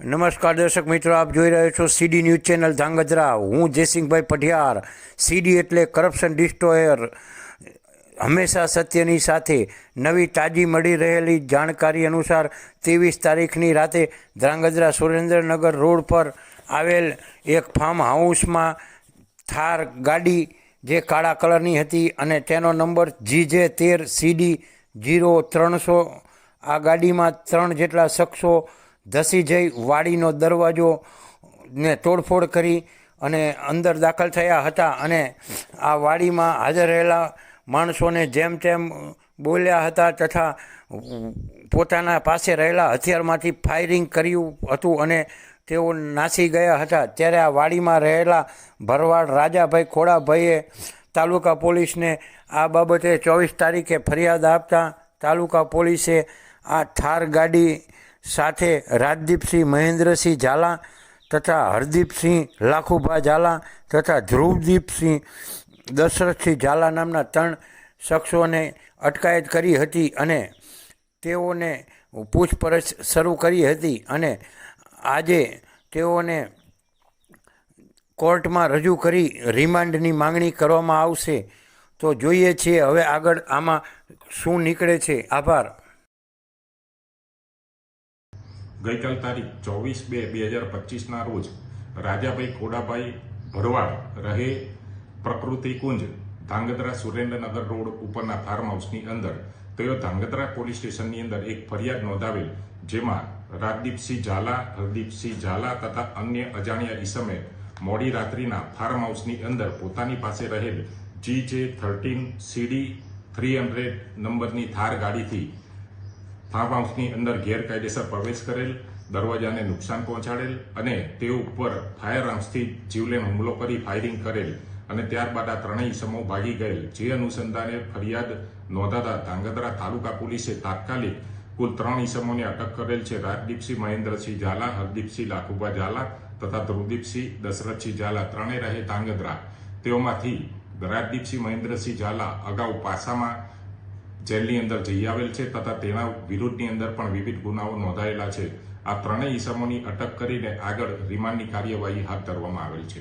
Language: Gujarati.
નમસ્કાર દર્શક મિત્રો, આપ જોઈ રહ્યો છો સીડી ન્યૂઝ ચેનલ ધાંગધ્રા. હું જયસિંહભાઈ પઢિયાર. સીડી એટલે કરપ્શન ડિસ્ટ્રોયર હંમેશા સત્યની સાથે નવી તાજી મળી રહેલી જાણકારી અનુસાર ત્રેવીસ તારીખની રાતે ધ્રાંગધ્રા સુરેન્દ્રનગર રોડ પર આવેલ એક ફાર્મ હાઉસમાં થાર ગાડી જે કાળા કલરની હતી અને તેનો નંબર જી જે તેર સીડી જીરો ત્રણસો, આ ગાડીમાં ત્રણ જેટલા શખ્સો ધસી જઈ વાડીનો દરવાજો ને તોડફોડ કરી અને અંદર દાખલ થયા હતા અને આ વાડીમાં હાજર રહેલા માણસોને જેમ તેમ બોલ્યા હતા તથા પોતાના પાસે રહેલા હથિયારમાંથી ફાયરિંગ કર્યું હતું અને તેઓ નાસી ગયા હતા. ત્યારે આ વાડીમાં રહેલા ભરવાડ રાજાભાઈ ખોડાભાઈએ તાલુકા પોલીસને આ બાબતે ચોવીસ તારીખે ફરિયાદ આપતા તાલુકા પોલીસે આ થાર ગાડી સાથે રાજદીપસિંહ મહેન્દ્રસિંહ ઝાલા તથા હરદીપસિંહ લાખુભા ઝાલા તથા ધ્રુવદીપસિંહ દશરથસિંહ ઝાલા નામના ત્રણ શખ્સોને અટકાયત કરી હતી અને તેઓને પૂછપરછ શરૂ કરી હતી અને આજે તેઓને કોર્ટમાં રજૂ કરી રિમાન્ડની માંગણી કરવામાં આવશે. તો જોઈએ છીએ હવે આગળ આમાં શું નીકળે છે. આભાર. ગઈકાલ તારીખ ચોવીસ બે બે હજાર પચીસના રોજ રાજાભાઈ ખોડાભાઈ ભરવાડ રહે પ્રકૃતિ કુંજ ધાંગધ્રા સુરેન્દ્રનગર રોડ ઉપરના ફાર્મ હાઉસની અંદર તેઓ ધાંગધ્રા પોલીસ સ્ટેશનની અંદર એક ફરિયાદ નોંધાવેલ, જેમાં રાજદીપસિંહ ઝાલા, હરદીપસિંહ ઝાલા તથા અન્ય અજાણ્યા ઈસમે મોડી રાત્રિના ફાર્મ હાઉસની અંદર પોતાની પાસે રહેલ જી જે થર્ટીન સીડી થ્રી હંડ્રેડ નંબરની થાર ગાડીથી ફાર્મ હાઉસની અંદર ગેરકાયદેસર પ્રવેશ કરેલ, દરવાજાને નુકસાન પહોંચાડેલ અને તે ઉપર ફાયર આર્મ્સથી જીવલેણ હુમલો કરી ફાયરિંગ કરેલ અને ત્યારબાદ આ ત્રણેય સમૂહ ભાગી ગયેલ. જે અનુસંધાને ફરિયાદ નોંધાતા ધાંગધ્રા તાલુકા પોલીસે તાત્કાલિક કુલ ત્રણ ઇસમોને અટક કરેલ છે. રાજદીપસિંહ મહેન્દ્રસિંહ ઝાલા, હરદીપસિંહ લાખુબા ઝાલા તથા ધ્રુવદીપસિંહ દશરથસિંહ ઝાલા ત્રણેય રહે ધાંગધ્રા. તેઓમાંથી રાજદીપસિંહ મહેન્દ્રસિંહ ઝાલા અગાઉ પાસામાં જેલની અંદર જઈ આવેલ છે તથા તેના વિરુદ્ધની અંદર પણ વિવિધ ગુનાઓ નોંધાયેલા છે. આ ત્રણેય ઈસમોની અટક કરીને આગળ રિમાન્ડની કાર્યવાહી હાથ ધરવામાં આવેલ છે.